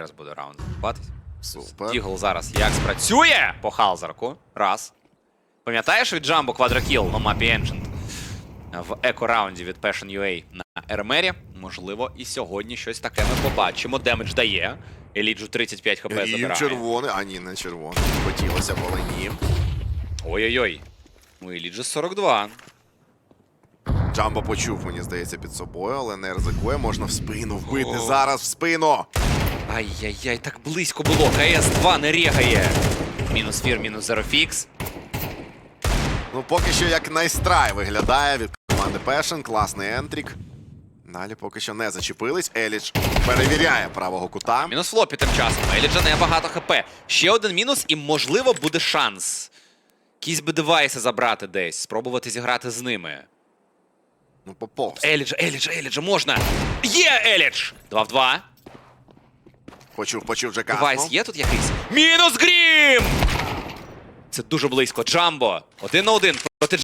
Зараз буде раунд. Супер. Дігл зараз як спрацює по Халзарку. Раз. Пам'ятаєш від Джамбо квадрокіл на мапі Ancient? В еко-раунді від Passion UA на Ермері. Можливо, і сьогодні щось таке ми побачимо. Демедж дає. Еліджу 35 хп забирає. червоний, а ні, не червоний. Хотілося б, але ні. Ой-ой-ой. У Еліджі 42. Джамбо почув, мені здається, під собою, але не ризикує. Можна в спину вбити. Зараз в спину. Ай-яй-яй, так близько було. КС-2 не регає. Мінус фір, мінус зерофікс. Ну, поки що як найстрай виглядає від команди Passion. Класний ентрік. Далі поки що не зачепились. Еліч перевіряє правого кута. Мінус флопі тим часом. Еліджа не багато хп. Ще один мінус, і можливо буде шанс. Якісь би девайси забрати десь, спробувати зіграти з ними. Ну, поповз. Еліджа, Еліджа, Еліджа, можна. Є Елідж! 2 в 2. Почув, почув Девайс Казмо. є тут якийсь? Мінус Грім! Це дуже близько. Джамбо. Один на один проти